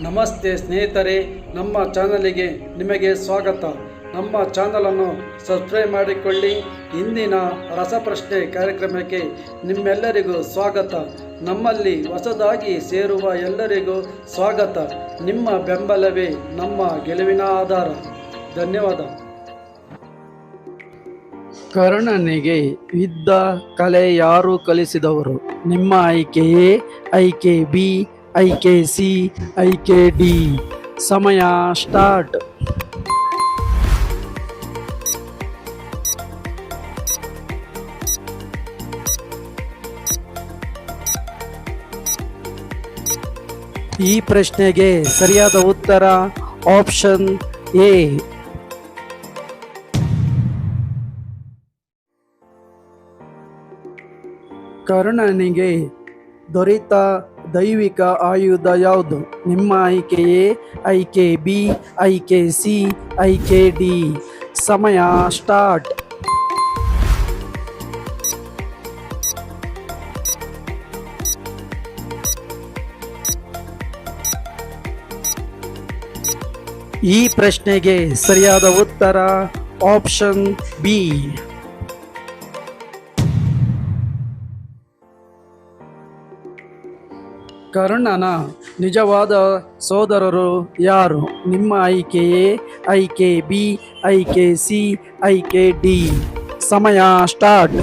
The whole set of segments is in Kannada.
ನಮಸ್ತೆ ಸ್ನೇಹಿತರೆ, ನಮ್ಮ ಚಾನಲಿಗೆ ನಿಮಗೆ ಸ್ವಾಗತ. ನಮ್ಮ ಚಾನಲನ್ನು ಸಬ್ಸ್ಕ್ರೈಬ್ ಮಾಡಿಕೊಳ್ಳಿ. ಇಂದಿನ ರಸಪ್ರಶ್ನೆ ಕಾರ್ಯಕ್ರಮಕ್ಕೆ ನಿಮ್ಮೆಲ್ಲರಿಗೂ ಸ್ವಾಗತ. ನಮ್ಮಲ್ಲಿ ಹೊಸದಾಗಿ ಸೇರುವ ಎಲ್ಲರಿಗೂ ಸ್ವಾಗತ. ನಿಮ್ಮ ಬೆಂಬಲವೇ ನಮ್ಮ ಗೆಲುವಿನ ಆಧಾರ. ಧನ್ಯವಾದ. ಕರ್ಣನಿಗೆ ಯುದ್ಧ ಕಲೆ ಯಾರು ಕಲಿಸಿದವರು? ನಿಮ್ಮ ಆಯ್ಕೆ ಎ ಆಯ್ಕೆ ಬಿ ಆಯ್ಕೆ ಸಿ ಆಯ್ಕೆ ಡಿ ಸಮಯ ಸ್ಟಾರ್ಟ್ ಈ ಪ್ರಶ್ನೆಗೆ ಸರಿಯಾದ ಉತ್ತರ ಆಪ್ಷನ್ ಎ ಕರ್ಣನಿಗೆ ದೊರೆತ ದೈವಿಕ ಆಯುಧ ಯಾವುದು? ನಿಮ್ಮ ಆಯ್ಕೆ ಎ ಕೆ ಬಿ, ಆಯ್ಕೆ ಸಿ, ಆಯ್ಕೆ ಡಿ. ಸಮಯ ಸ್ಟಾರ್ಟ್. ಈ ಪ್ರಶ್ನೆಗೆ ಸರಿಯಾದ ಉತ್ತರ ಆಪ್ಷನ್ ಬಿ. ಕರ್ಣನ ನಿಜವಾದ ಸೋದರರು ಯಾರು? ನಿಮ್ಮ ಆಯ್ಕೆ ಎ ಐಕೆ ಬಿ ಐಕೆ ಸಿ ಐಕೆ ಡಿ ಸಮಯ ಸ್ಟಾರ್ಟ್.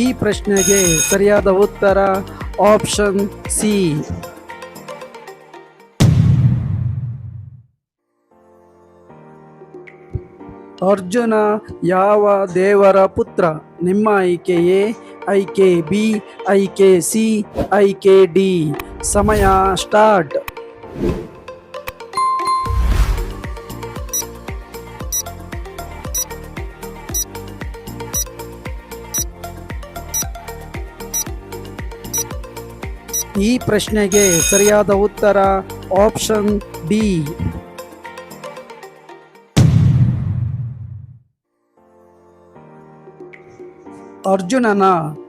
ಈ ಪ್ರಶ್ನೆಗೆ ಸರಿಯಾದ ಉತ್ತರ ಆಪ್ಷನ್ ಸಿ. ಅರ್ಜುನ, ಯಾವ ದೇವರ ಪುತ್ರ? ನಿಮ್ಮ ಆಯ್ಕೆ ಎ ಐಕೆ ಬಿ, ಆಯ್ಕೆ ಸಿ, ಆಯ್ಕೆ ಡಿ. ಸಮಯ ಸ್ಟಾರ್ಟ್. ಈ ಪ್ರಶ್ನೆಗೆ ಸರಿಯಾದ ಉತ್ತರ ಆಪ್ಷನ್ ಡಿ. ಅರ್ಜುನನ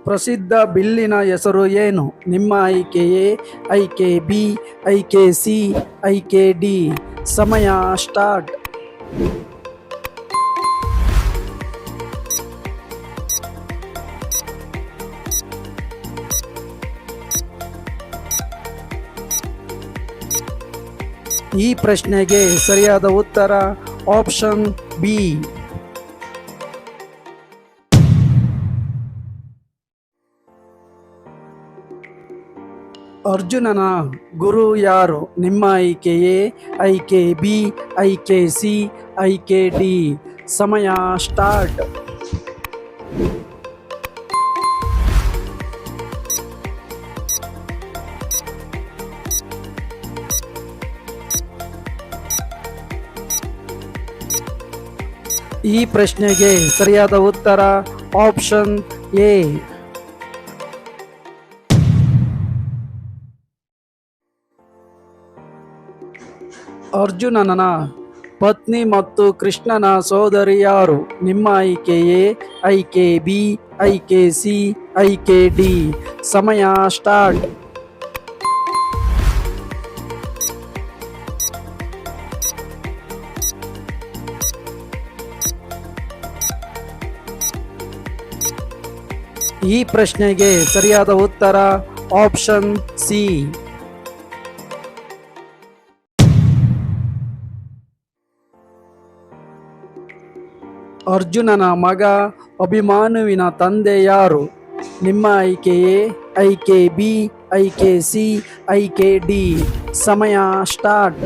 ಪ್ರಸಿದ್ಧ ಬಿಲ್ಲಿನ ಹೆಸರು ಏನು? ನಿಮ್ಮ ಆಯ್ಕೆ ಎ ಕೆ ಬಿ, ಆಯ್ಕೆ ಸಿ, ಆಯ್ಕೆ ಡಿ. ಸಮಯ ಸ್ಟಾರ್ಟ್. ಈ ಪ್ರಶ್ನೆಗೆ ಸರಿಯಾದ ಉತ್ತರ ಆಪ್ಷನ್ ಬಿ. ಅರ್ಜುನನ ಗುರು ಯಾರು? ನಿಮ್ಮ ಆಯ್ಕೆ ಎ ಕೆ ಬಿ, ಆಯ್ಕೆ ಸಿ, ಆಯ್ಕೆ ಡಿ. ಸಮಯ ಸ್ಟಾರ್ಟ್. ಈ ಪ್ರಶ್ನೆಗೆ ಸರಿಯಾದ ಉತ್ತರ ಆಪ್ಷನ್ ಎ. ಅರ್ಜುನನ ಪತ್ನಿ ಮತ್ತು ಕೃಷ್ಣನ ಸೋದರಿ ಯಾರು ನಿಮ್ಮ ಆಯ್ಕೆ ಎ ಐಕೆ ಬಿ, ಐಕೆ ಸಿ, ಐಕೆ ಡಿ. ಸಮಯ ಸ್ಟಾರ್ಟ್. ಈ ಪ್ರಶ್ನೆಗೆ ಸರಿಯಾದ ಉತ್ತರ ಆಪ್ಷನ್ ಸಿ. ಅರ್ಜುನನ ಮಗ ಅಭಿಮಾನುವಿನ ತಂದೆ ಯಾರು? ನಿಮ್ಮ ಆಯ್ಕೆ ಎ ಐಕೆ ಬಿ, ಐಕೆ ಸಿ, ಐಕೆ ಡಿ. ಸಮಯ ಸ್ಟಾರ್ಟ್.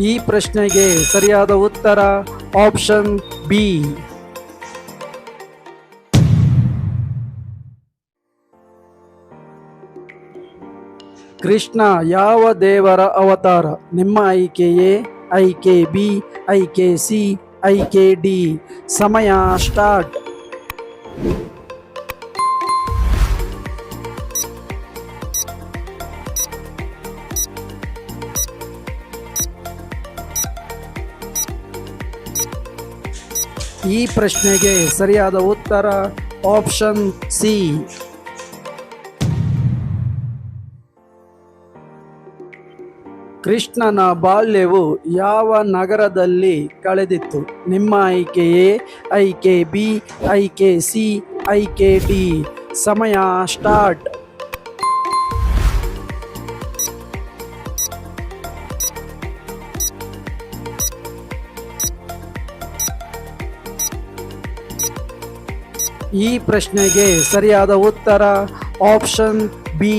ಈ ಪ್ರಶ್ನೆಗೆ ಸರಿಯಾದ ಉತ್ತರ ಆಪ್ಷನ್ ಬಿ. ಕೃಷ್ಣ ಯಾವ ದೇವರ ಅವತಾರ? ನಿಮ್ಮ ಆಯ್ಕೆ ಎ ಆಯ್ಕೆ ಬಿ ಐಕೆ ಸಿ ಐಕೆ ಡಿ. ಸಮಯ ಸ್ಟಾರ್ಟ್. ಈ ಪ್ರಶ್ನೆಗೆ ಸರಿಯಾದ ಉತ್ತರ ಆಪ್ಷನ್ ಸಿ. ಕೃಷ್ಣನ ಬಾಲ್ಯವು ಯಾವ ನಗರದಲ್ಲಿ ಕಳೆದಿತ್ತು? ನಿಮ್ಮ ಆಯ್ಕೆ ಎ ಐಕೆ ಬಿ ಐಕೆ ಸಿ ಐಕೆ ಡಿ. ಸಮಯ ಸ್ಟಾರ್ಟ್. ಈ ಪ್ರಶ್ನೆಗೆ ಸರಿಯಾದ ಉತ್ತರ ಆಪ್ಷನ್ ಬಿ.